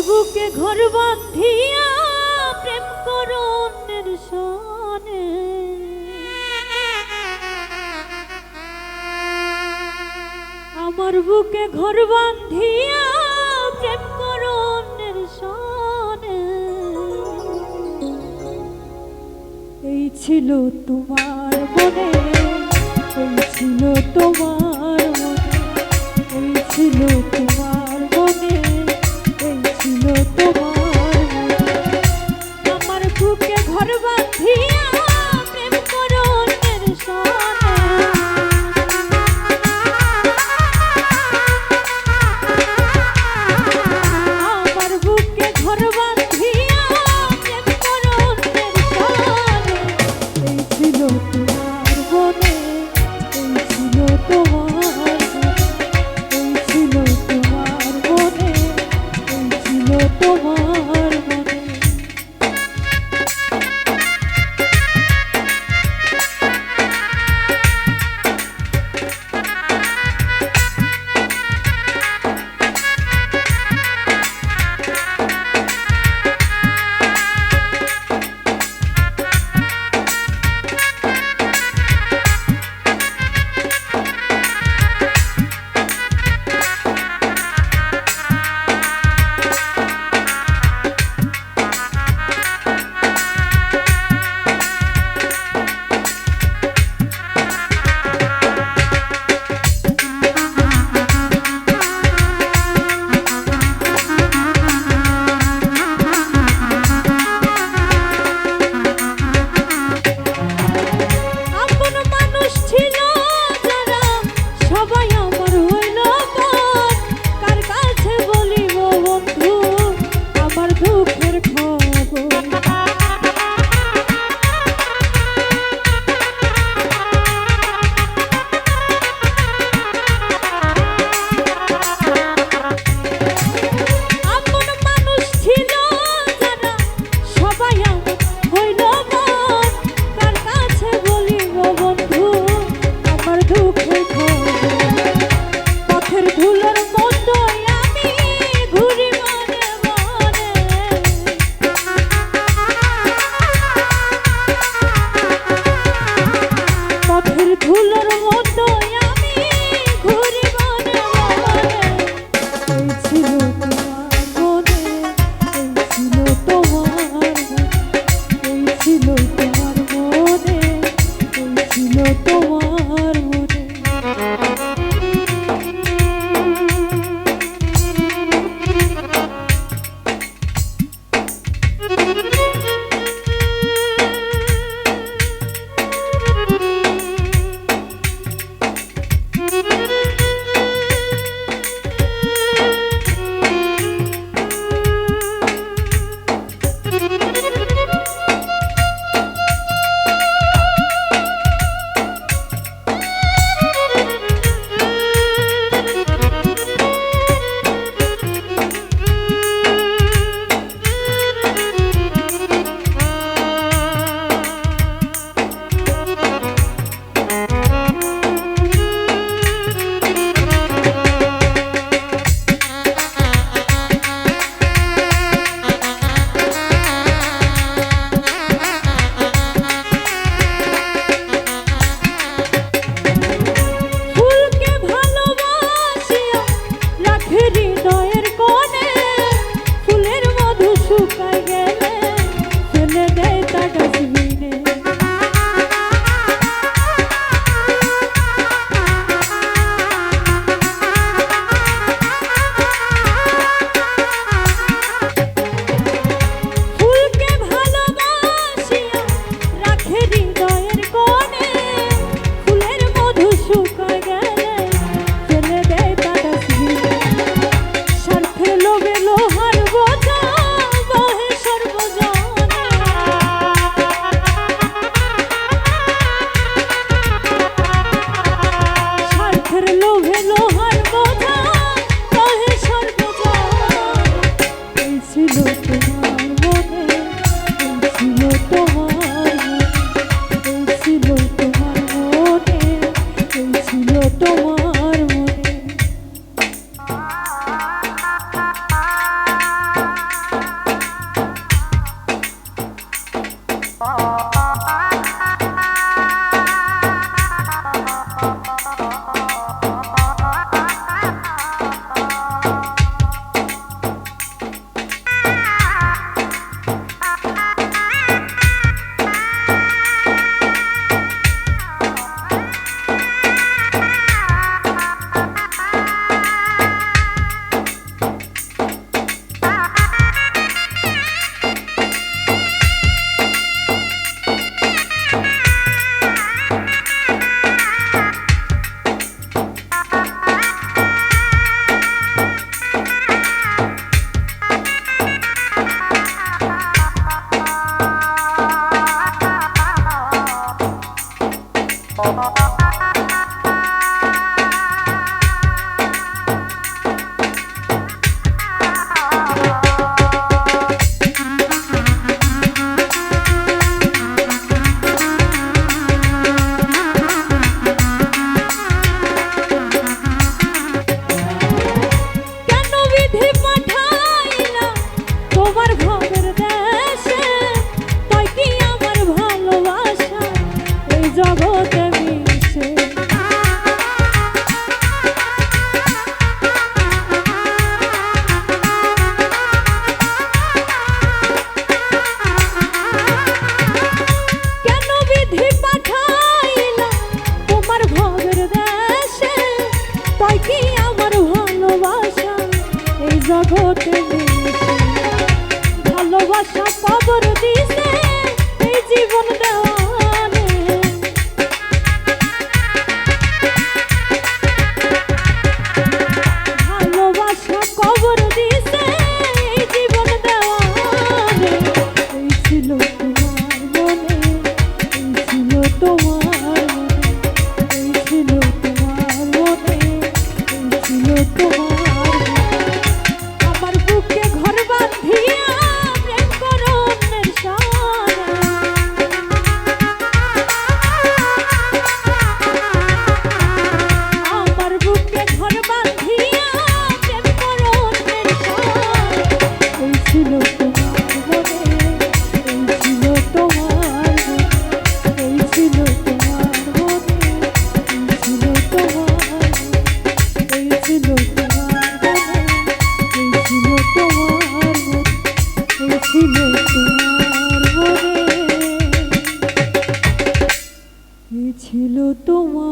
বুকে ঘর বাঁধিয়া প্রেম করণের সনে আমার বুকে ঘর বাঁধিয়া প্রেম করণের সনে এই ছিল তোমার মনে, এই ছিল তোমার মনে, এই ছিল তোমার far. তোমার ছিল তোমার